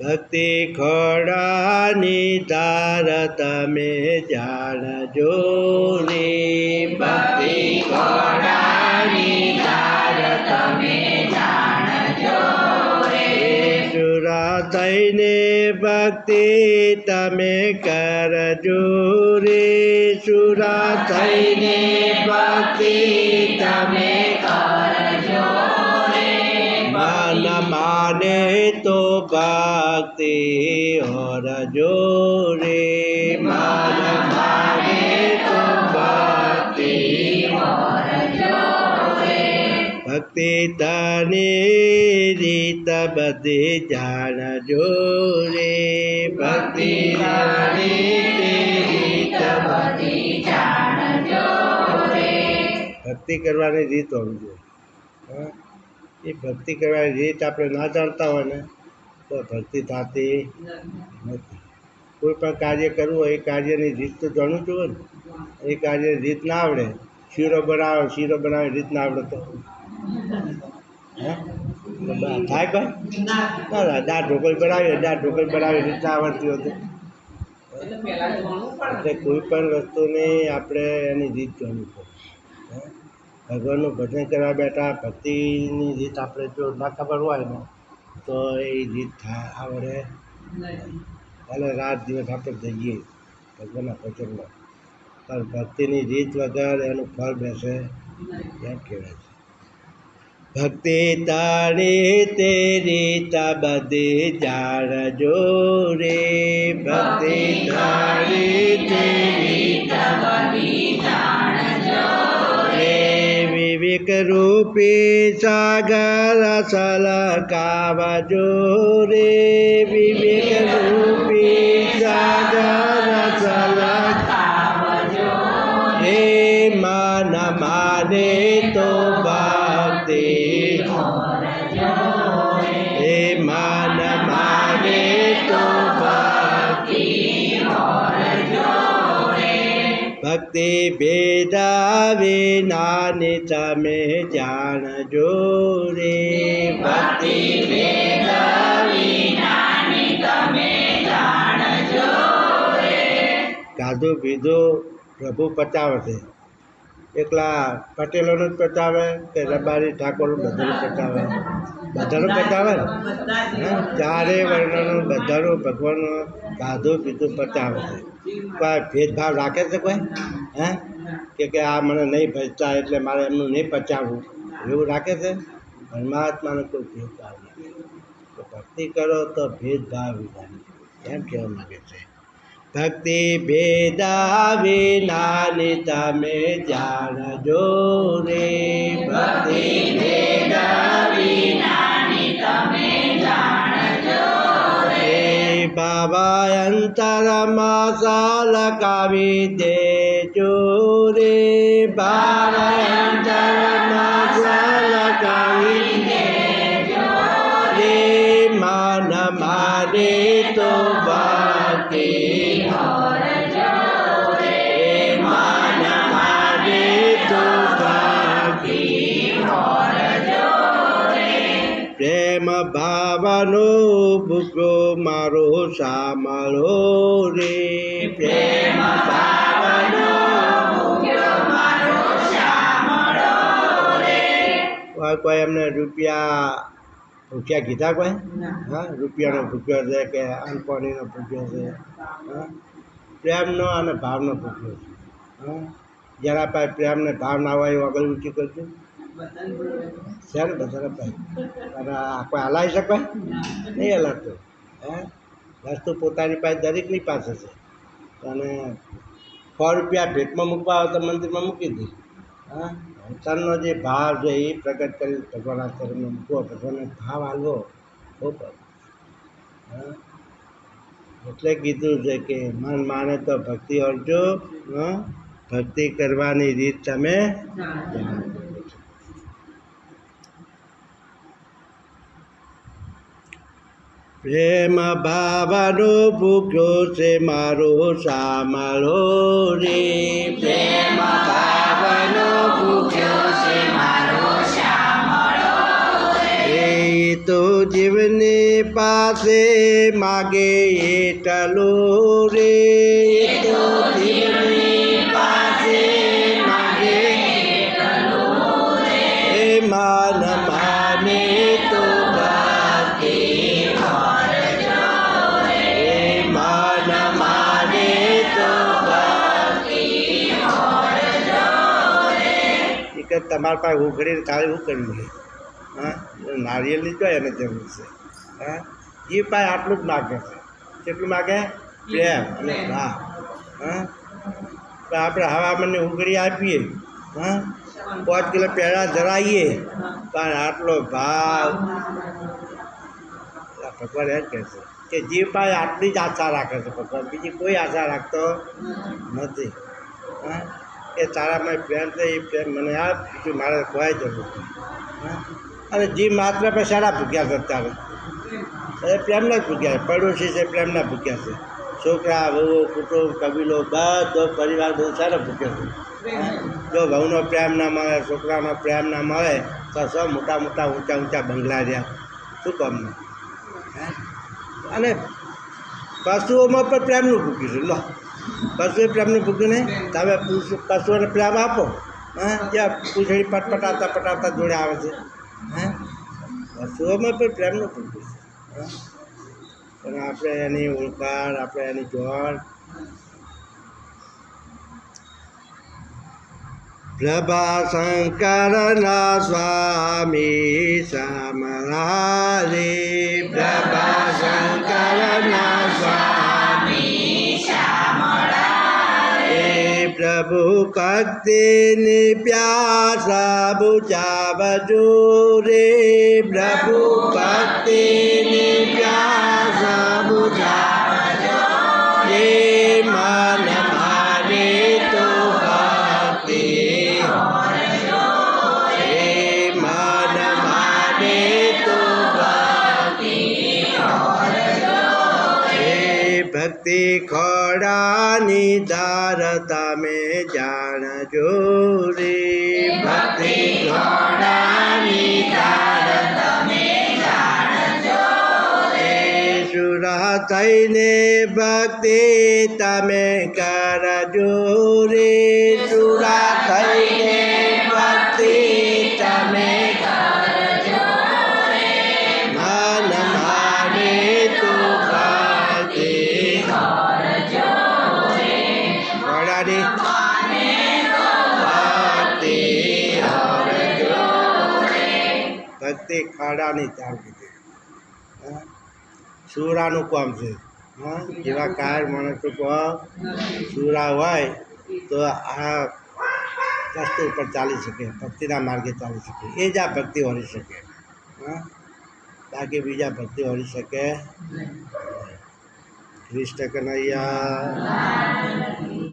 ભક્તિ ખોડાની તાર તમે જાણજો રે ભક્તિ ખોડાની તાર તમે જાણજો રે સુરા થઈને ભક્તિ તમે કરજો રે સુરા થઈને ભક્તિ તમે માને તો ભક્તિ હરજો રે મન માને તો ભક્તિ ભક્તિ તની રીત બધી જાણજો રે ભક્તિ રીત ભક્તિ કરવાની રીત હોવી જોઈએ? એ ભક્તિ કરવાની રીત આપણે ના જાણતા હોય ને તો ભક્તિ થતી નથી. કોઈ પણ કાર્ય કરવું હોય એ કાર્યની રીત તો જાણવું જોઈએ ને. એ કાર્યની રીત ના આવડે. શીરો બનાવે શીરો બનાવે રીત ના આવડે તો. હે? થાય કોઈ ના ના દાળ ઢોકળી બનાવીએ દાળ ઢોકળી બનાવી રીત ના આવડતી હતી એટલે કોઈ પણ વસ્તુની આપણે એની રીત જાણવી પડે? ભગવાનનું ભજન કરવા બેઠા, ભક્તિની રીત આપણે જો ના ખબર હોય ને, તો એ રીત આવડે ભલે રાત દિવસ આપણે જઈએ ભગવાનના ભજનમાં. પણ ભક્તિની રીત વગર એનું ફળ બેસે એમ કહેવાય છે. ભક્તિ તારી તે રીત બધી જાણજો રે, ભક્તિ તારી વિવેક રૂપી સાગર સલકાવજો રે વિવેક રૂપી સાગર સલકાવજો રે મન માને તો ભક્તિ ભેદા વિનાની તમે જાણજો રે. ભક્તિ ખાધું પીધું પ્રભુ પચાવે છે એકલા પટેલોનું જ પચાવે કે રબારી ઠાકોરનું બધાનું પચાવે બધાનું પચાવે ને? ચારે વર્ણનું બધાનું ભગવાનનું ખાધું પીધું પચાવે છે કોઈ ભેદભાવ રાખે છે કોઈ? હે? કે કે આ મને નહીં ભજતા એટલે મારે એમનું નહીં પચાવવું. એવું રાખે છે? પરમાત્માનો કોઈ ભેદભાવ નથી તો ભક્તિ કરો તો ભેદભાવ વિધાન. એમ કહેવા માગે છે. ભક્તિ ભેદા વિનાની તમે જાણજો રે. ભક્તિ ભેદા વિનાની તમે જાણજો રે. બાબા અંતરમાં સલકાવી દેજો રે. બાબા અંતરમાં સલકાવી દેજો રે. માન મારે પ્રેમ ભાવનો ભૂકો મારો સાંભળો રે. પ્રેમ ભાવનો કોઈ કોઈ એમને રૂપિયા ભૂખ્યા કીધા કોઈ? હા રૂપિયાનો ભૂખ્યો છે કે અનપાણીનો ભૂખ્યો છે? હા. પ્રેમનો અને ભાવનો ભૂખ્યો છે. હા. જરા પાસે પ્રેમને ભાવ ના હોય એવું આગળ ઊંચી કરજો. છે ને બધાને ભાઈ અને કોઈ હલાવી શકાય નહીં હલાવતું. હે? વસ્તુ પોતાની પાસે દરેકની પાસે છે. અને સો રૂપિયા ભેટમાં મૂકવા આવે તો મંદિરમાં મૂકી દે. હા? અંતરનો જે ભાવ છે એ પ્રગટ કરી ભગવાનના ચરણમાં મૂકવો. ભગવાનને ભાવ આલવો. ખૂબ હા? એટલે કીધું છે કે મન માને તો ભક્તિ અર્જો ભક્તિ કરવાની રીત તમે જાણો. પ્રેમ ભાવનો ભૂખ્યો છે મારો સાંભળો રે પ્રેમ ભાવનો ભૂખ્યો છે મારો સાંભળો રે તો જીવની પાસે માગે એટલો રે એ તમારા પાસે ઉઘડીને તારે હું કરી છે? હા? નારિયેલની જો એને જરૂર છે. હા? એ પાસે આટલું જ માગે છે. કેટલું માગે? પ્રેમ અને હા. હા? તો આપણે હવામાનની ઉઘડી આપીએ. હા? પાંચ કિલો પેડા ધરાવીએ પણ આટલો ભાવ. ભગવાન એમ કહે છે કે જે પાસે આટલી જ આશા રાખે છે ભગવાન બીજી કોઈ આશા રાખતો નથી. હા? એ તારામાં પ્રેમ છે, એ પ્રેમ મને આપ બીજું મારે ખોવાઈ જવું. અને જીવ માત્ર પણ સારા ભૂખ્યા છે અત્યારે એ પ્રેમના જ ભૂખ્યા છે, પડોશી છે પ્રેમના ભૂખ્યા છે. છોકરા વહુ કુટુંબ, કબીલો, બધો પરિવાર બહુ સારો ભૂખ્યા છે. જો વહુનો પ્રેમ ના મળે, છોકરાનો પ્રેમ ના મળે, તો સૌ મોટા મોટા ઊંચા ઊંચા બંગલા રહ્યા. શું કામનું હે? અને પશુઓમાં પણ પ્રેમનું ભૂખ્યું છે, લો. પશુએ પ્રેમનું નહીં તમે પશુ પશુઓને પ્રેમ આપો, હા? જ્યાં પૂંછડી પટપટાતા પટાતા જોડે આવે છે, હે? પશુઓમાં પણ પ્રેમનું ભૂખ્યું છે પણ આપણે એની ઓળખાણ, આપણે એની જોડ. પ્રભાશંકરના સ્વામી સમરારે પ્રભાશંકરના સ્વામી પ્રભુ ભક્તિની પ્યાસા બુજાવજો રે પ્રભુ ભક્તિ ખોડાની ધાર તમે જાણજો રે. ભક્તિ ખોડાની દાર તમે જાણજો રે. સુરા થઈને ભક્તિ તમે કરજો રે. સુરા થઈને ઘોડાની ભક્તિ હરજો ભક્તિ ખાડાની ચાલ કીધી હા? સુરાનું કામ છે. હા? જેવા કાયર માણસો કહો સુરા હોય તો આ રસ્તે ઉપર ચાલી શકે, ભક્તિના માર્ગે ચાલી શકે. એ જ આ ભક્તિ હોરી શકે. હા? બાકી બીજા ભક્તિ હોરી શકે કૃષ્ણ કનૈયા.